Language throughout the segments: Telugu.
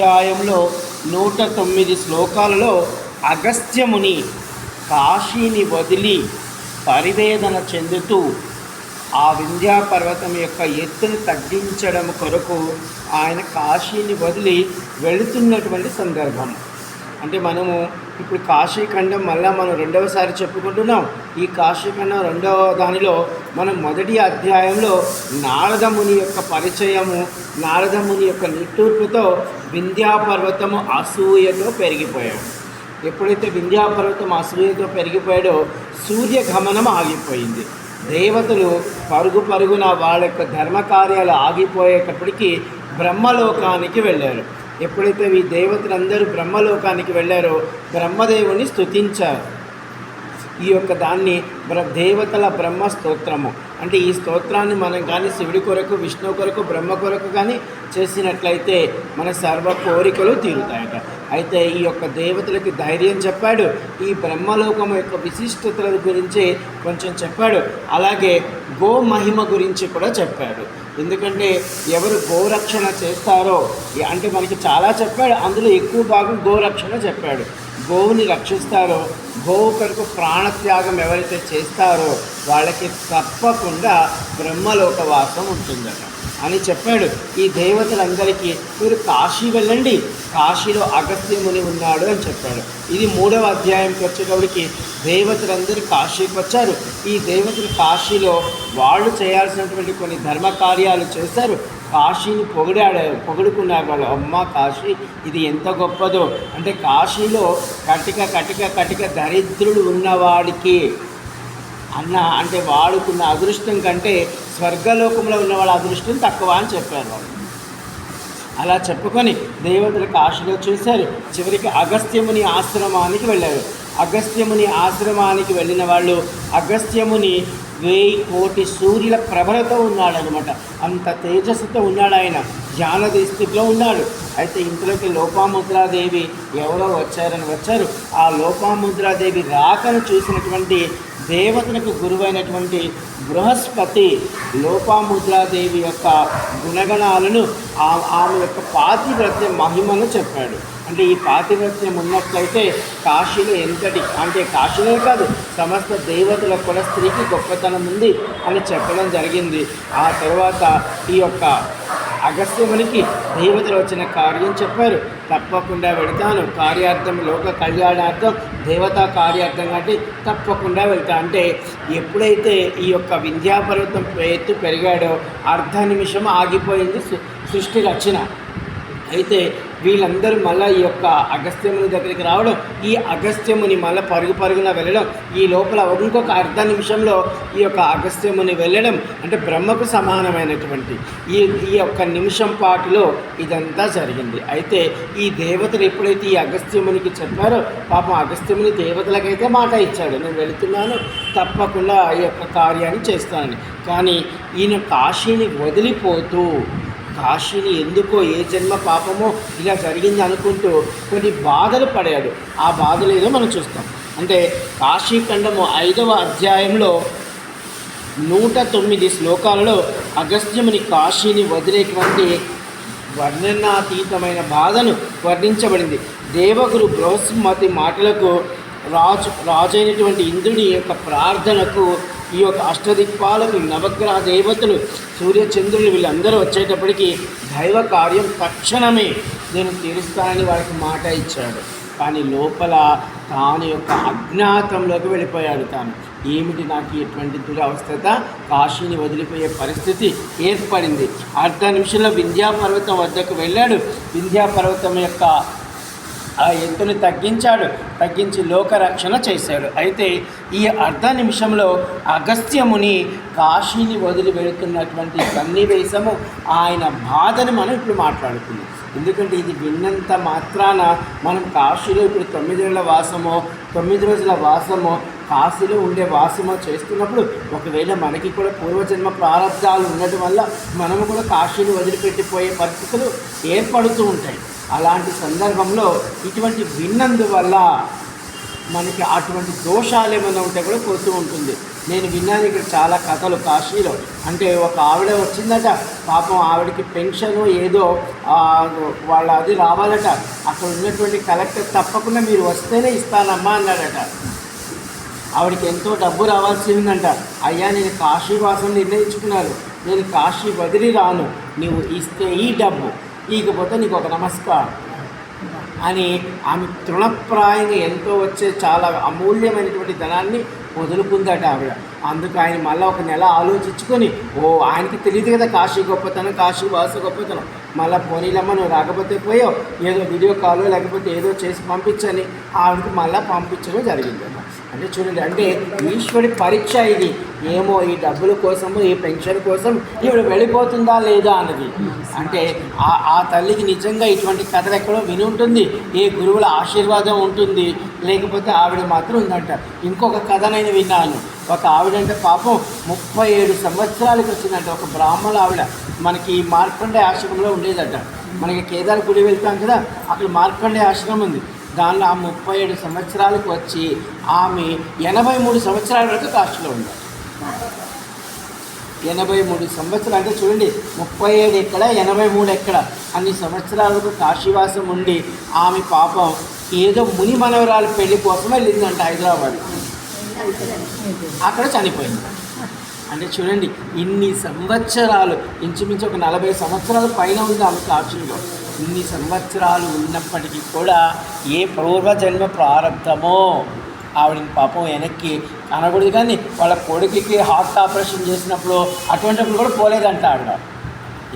అధ్యాయంలో నూట తొమ్మిది శ్లోకాలలో అగస్త్యముని కాశీని వదిలి పరివేదన చెందుతూ ఆ వింధ్యా పర్వతం యొక్క ఎత్తును తగ్గించడం కొరకు ఆయన కాశీని వదిలి వెళుతున్నటువంటి సందర్భం. అంటే మనము ఇప్పుడు కాశీఖండం మళ్ళీ మనం రెండవసారి చెప్పుకుంటున్నాం. ఈ కాశీఖండం రెండవ దానిలో మనం మొదటి అధ్యాయంలో నారదముని యొక్క పరిచయము నారదముని యొక్క నిట్టూర్పుతో వింధ్యాపర్వతము అసూయతో పెరిగిపోయాడు. ఎప్పుడైతే వింధ్యాపర్వతం అసూయతో పెరిగిపోయాడో సూర్యగమనం ఆగిపోయింది. దేవతలు పరుగు పరుగున వాళ్ళ యొక్క ధర్మకార్యాలు ఆగిపోయేటప్పటికీ బ్రహ్మలోకానికి వెళ్ళారు. ఎప్పుడైతే ఈ దేవతలందరూ బ్రహ్మలోకానికి వెళ్ళారో బ్రహ్మదేవుని స్తుతించారు. ఈ యొక్క దాన్ని బ్ర దేవతల బ్రహ్మ స్తోత్రము. అంటే ఈ స్తోత్రాన్ని మనం కానీ శివుడి కొరకు విష్ణు కొరకు బ్రహ్మ కొరకు కానీ చేసినట్లయితే మన సర్వ కోరికలు తీరుతాయట. అయితే ఈ యొక్క దేవతలకి ధైర్యం చెప్పాడు. ఈ బ్రహ్మలోకం యొక్క విశిష్టతల గురించి కొంచెం చెప్పాడు. అలాగే గో మహిమ గురించి కూడా చెప్పాడు. ఎందుకంటే ఎవరు గోరక్షణ చేస్తారో అంటే మనకి చాలా చెప్పాడు. అందులో ఎక్కువ భాగం గోరక్షణ చెప్పాడు. గోవుని రక్షిస్తారో గోవు కొరకు ప్రాణత్యాగం ఎవరైతే చేస్తారో వాళ్ళకి తప్పకుండా బ్రహ్మలోక వాసం ఉంటుందట. అని చెప్పాడు. ఈ దేవతలందరికీ మీరు కాశీ వెళ్ళండి. కాశీలో అగస్త్యముని ఉన్నాడు అని చెప్పాడు. ఇది మూడవ అధ్యాయంకి వచ్చేటప్పటికి దేవతలందరూ కాశీకి వచ్చారు. ఈ దేవతలు కాశీలో వాళ్ళు చేయాల్సినటువంటి కొన్ని ధర్మ కార్యాలు చేశారు. కాశీని పొగిడాడు పొగుడుకున్నారు వాళ్ళు అమ్మ కాశీ ఇది ఎంత గొప్పదో. అంటే కాశీలో కటిక కటిక కటిక దరిద్రుడు ఉన్నవాడికి అన్న అంటే వాడుకున్న అదృష్టం కంటే స్వర్గలోకంలో ఉన్న వాళ్ళ అదృష్టం తక్కువ అని చెప్పారు వాళ్ళు. అలా చెప్పుకొని దేవతలు కాశీలో చూశారు. చివరికి అగస్త్యముని ఆశ్రమానికి వెళ్ళారు. అగస్త్యముని ఆశ్రమానికి వెళ్ళిన వాళ్ళు అగస్త్యముని వేయి కోటి సూర్యుల ప్రభలతో ఉన్నాడనమాట అంత తేజస్సుతో ఉన్నాడు ఆయన. ధ్యాన స్థితిలో ఉన్నాడు. అయితే ఇంట్లోకి లోపాముద్రాదేవి ఎవరో వచ్చారని వచ్చారు. ఆ లోపాముద్రాదేవి రాకను చూసినటువంటి దేవతలకు గురువైనటువంటి బృహస్పతి లోపాముద్రాదేవి యొక్క గుణగణాలను ఆ- ఆమె యొక్క పాతివ్రత్య మహిమను చెప్పాడు. అంటే ఈ పాతివ్రత్యం ఉన్నట్లయితే కాశీలో ఎంతటి అంటే కాశీలో కాదు సమస్త దేవతలకు కూడా స్త్రీకి గొప్పతనం ఉంది అని చెప్పడం జరిగింది. ఆ తర్వాత ఈ యొక్క అగస్త్యమునికి దేవతలు వచ్చిన కార్యం చెప్పారు. తప్పకుండా వెళ్తాను. కార్యార్థం లోక కళ్యాణార్థం దేవతా కార్యార్థం కాబట్టి తప్పకుండా వెళ్తా. అంటే ఎప్పుడైతే ఈ యొక్క వింధ్యాపర్వతం ఎత్తు పెరిగాడో అర్ధ నిమిషం ఆగిపోయింది సృష్టి రచన. అయితే వీళ్ళందరూ మళ్ళీ ఈ యొక్క అగస్త్యముని దగ్గరికి రావడం ఈ అగస్త్యముని మళ్ళీ పరుగు పరుగున వెళ్ళడం ఈ లోపల ఇంకొక అర్ధ నిమిషంలో ఈ యొక్క అగస్త్యముని వెళ్ళడం అంటే బ్రహ్మకు సమానమైనటువంటి ఈ ఈ యొక్క నిమిషం పాటులో ఇదంతా జరిగింది. అయితే ఈ దేవతలు ఎప్పుడైతే ఈ అగస్త్యమునికి చెప్పారో పాపం అగస్త్యముని దేవతలకైతే మాట ఇచ్చాడు. నేను వెళుతున్నాను తప్పకుండా ఈ యొక్క కార్యాన్ని చేస్తానని. కానీ ఈయన కాశీని వదిలిపోతూ కాశీని ఎందుకో ఏ జన్మ పాపమో ఇలా జరిగింది అనుకుంటూ కొన్ని బాధలు పడాడు. ఆ బాధలు ఏదో మనం చూస్తాం. అంటే కాశీఖండము ఐదవ అధ్యాయంలో నూట తొమ్మిది శ్లోకాలలో అగస్త్యముని కాశీని వదిలేటువంటి వర్ణనాతీతమైన బాధను వర్ణించబడింది. దేవగురు బృహస్మతి మాటలకు రాజు రాజైనటువంటి ఇంద్రుని యొక్క ప్రార్థనకు ఈ యొక్క అష్టదిక్పాలకు నవగ్రహ దేవతలు సూర్యచంద్రులు వీళ్ళందరూ వచ్చేటప్పటికి దైవ కార్యం తక్షణమే నేను తీరుస్తానని వారికి మాట ఇచ్చాడు. కానీ లోపల తాను యొక్క అజ్ఞాతంలోకి వెళ్ళిపోయాడు తాను. ఏమిటి నాకు ఎటువంటి దురవస్థత? కాశీని వదిలిపోయే పరిస్థితి ఏర్పడింది. అర్ధ నిమిషంలో వింధ్యాపర్వతం వద్దకు వెళ్ళాడు. వింధ్యాపర్వతం యొక్క ఆ ఎత్తుని తగ్గించాడు. తగ్గించి లోకరక్షణ చేశాడు. అయితే ఈ అర్ధ నిమిషంలో అగస్త్యముని కాశీని వదిలి వెళుతున్నటువంటి సన్నివేశము ఆయన బాధను మనం ఇప్పుడు మాట్లాడుతున్నాం ఎందుకంటే ఇది విన్నంత మాత్రాన మనం కాశీలో ఇప్పుడు తొమ్మిది రోజుల వాసమో తొమ్మిది రోజుల వాసమో కాశీలో ఉండే వాసిమ చేస్తున్నప్పుడు ఒకవేళ మనకి కూడా పూర్వజన్మ ప్రారంధాలు ఉండటం వల్ల మనము కూడా కాశీని వదిలిపెట్టిపోయే పరిస్థితులు ఏర్పడుతూ ఉంటాయి. అలాంటి సందర్భంలో ఇటువంటి విన్నందువల్ల మనకి అటువంటి దోషాలు ఏమైనా ఉంటే కూడా పోతూ ఉంటుంది. నేను విన్నాను ఇక్కడ చాలా కథలు కాశీలో. అంటే ఒక ఆవిడ వచ్చిందట పాపం ఆవిడకి పెన్షన్ ఏదో వాళ్ళ అది రావాలట. అక్కడ ఉన్నటువంటి కలెక్టర్ తప్పకుండా మీరు వస్తేనే ఇస్తానమ్మా అన్నాడట. ఆవిడకి ఎంతో డబ్బు రావాల్సి ఉందంట. అయ్యా నేను కాశీవాసం నిర్ణయించుకున్నాను. నేను కాశీ వదిలి రాను. నీవు ఇస్తే ఈ డబ్బు. ఇకపోతే నీకు ఒక నమస్కారం. అని ఆమె తృణప్రాయంగా ఎంతో వచ్చే చాలా అమూల్యమైనటువంటి ధనాన్ని వదులుకుందట ఆవిడ. అందుకు ఆయన మళ్ళీ ఒక నెల ఆలోచించుకొని ఓ ఆయనకి తెలియదు కదా కాశీ గొప్పతనం కాశీ వాస గొప్పతనం. మళ్ళీ పోనీలమ్మ నువ్వు రాకపోతే పోయావు. ఏదో వీడియో కాల్ లేకపోతే ఏదో చేసి పంపించని ఆవిడకి మళ్ళీ పంపించడం జరిగింది అంటే చూడండి అంటే ఈశ్వరి పరీక్ష ఇది. ఏమో ఈ డబ్బుల కోసము ఈ పెన్షన్ కోసం ఈవిడ వెళ్ళిపోతుందా లేదా అన్నది. అంటే ఆ ఆ తల్లికి నిజంగా ఇటువంటి కథలు ఎక్కడో విని ఉంటుంది. ఏ గురువుల ఆశీర్వాదం ఉంటుంది. లేకపోతే ఆవిడ మాత్రం ఉందంట. ఇంకొక కథ నేను విన్నాను. ఒక ఆవిడంటే పాపం ముప్పై ఏడు సంవత్సరాలకి వచ్చిందంట. ఒక బ్రాహ్మణ ఆవిడ. మనకి మార్కండే ఆశ్రమంలో ఉండేదట. మనకి కేదార్ గుడి వెళ్తాం కదా అక్కడ మార్కండే ఆశ్రమం ఉంది. దానిలో ఆ ముప్పై ఏడు సంవత్సరాలకు వచ్చి ఆమె ఎనభై మూడు సంవత్సరాల వరకు కాశీలో ఉంది ఎనభై మూడు సంవత్సరాలు అంటే చూడండి ముప్పై ఏడు ఎక్కడ ఎనభై మూడు ఎక్కడ? అన్ని సంవత్సరాలకు కాశీవాసం ఉండి ఆమె పాపం ఏదో ముని మనవరాలు పెళ్ళి కోసం వెళ్ళిందంట హైదరాబాద్ అక్కడ చనిపోయింది. అంటే చూడండి ఇన్ని సంవత్సరాలు ఇంచుమించు ఒక నలభై సంవత్సరాల పైన ఉంది ఆమె కాశీలో ఇన్ని సంవత్సరాలు ఉన్నప్పటికీ కూడా ఏ పూర్వజన్మ ప్రారంభమో ఆవిడని పాపం వెనక్కి అనకూడదు కానీ వాళ్ళ కొడుకుకి హార్ట్ ఆపరేషన్ చేసినప్పుడు అటువంటిప్పుడు కూడా పోలేదంట ఆవిడ.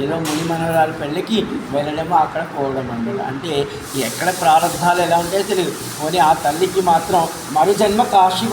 ఏదో ముని మనవరాల పెళ్ళికి వెళ్ళడమో అక్కడ పోవడం అన్నాడు అంటే ఎక్కడ ప్రారంభాలు ఎలా ఉంటాయో తెలియదు పోనీ ఆ తల్లికి మాత్రం మరు జన్మ కాశీ